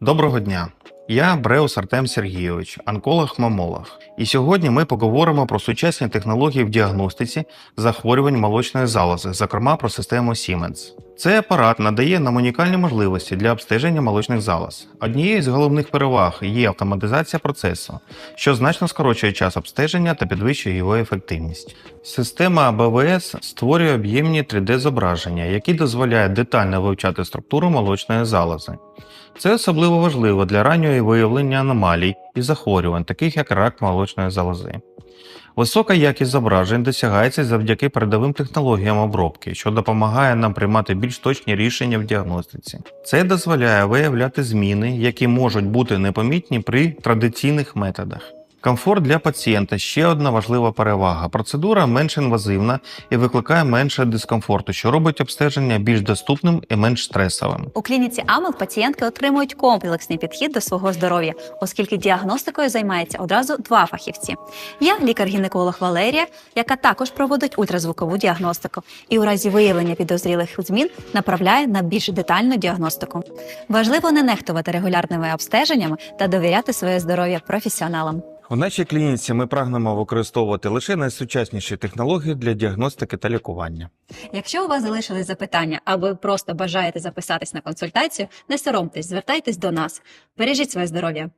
Доброго дня. Я Бреус Артем Сергійович, онколог-мамолог. І сьогодні ми поговоримо про сучасні технології в діагностиці захворювань молочної залози, зокрема про систему Siemens. Цей апарат надає нам унікальні можливості для обстеження молочних залоз. Однією з головних переваг є автоматизація процесу, що значно скорочує час обстеження та підвищує його ефективність. Система БВС створює об'ємні 3D-зображення, які дозволяють детально вивчати структуру молочної залози. Це особливо важливо для раннього виявлення аномалій і захворювань, таких як рак молочної залози. Висока якість зображень досягається завдяки передовим технологіям обробки, що допомагає нам приймати більш точні рішення в діагностиці. Це дозволяє виявляти зміни, які можуть бути непомітні при традиційних методах. Комфорт для пацієнта ще одна важлива перевага. Процедура менш інвазивна і викликає менше дискомфорту, що робить обстеження більш доступним і менш стресовим. У клініці АМЛ пацієнтки отримують комплексний підхід до свого здоров'я, оскільки діагностикою займається одразу два фахівці. Я лікар-гінеколог Валерія, яка також проводить ультразвукову діагностику, і у разі виявлення підозрілих змін направляє на більш детальну діагностику. Важливо не нехтувати регулярними обстеженнями та довіряти своє здоров'я професіоналам. У нашій клініці ми прагнемо використовувати лише найсучасніші технології для діагностики та лікування. Якщо у вас залишились запитання, або просто бажаєте записатись на консультацію, не соромтесь, звертайтесь до нас. Бережіть своє здоров'я.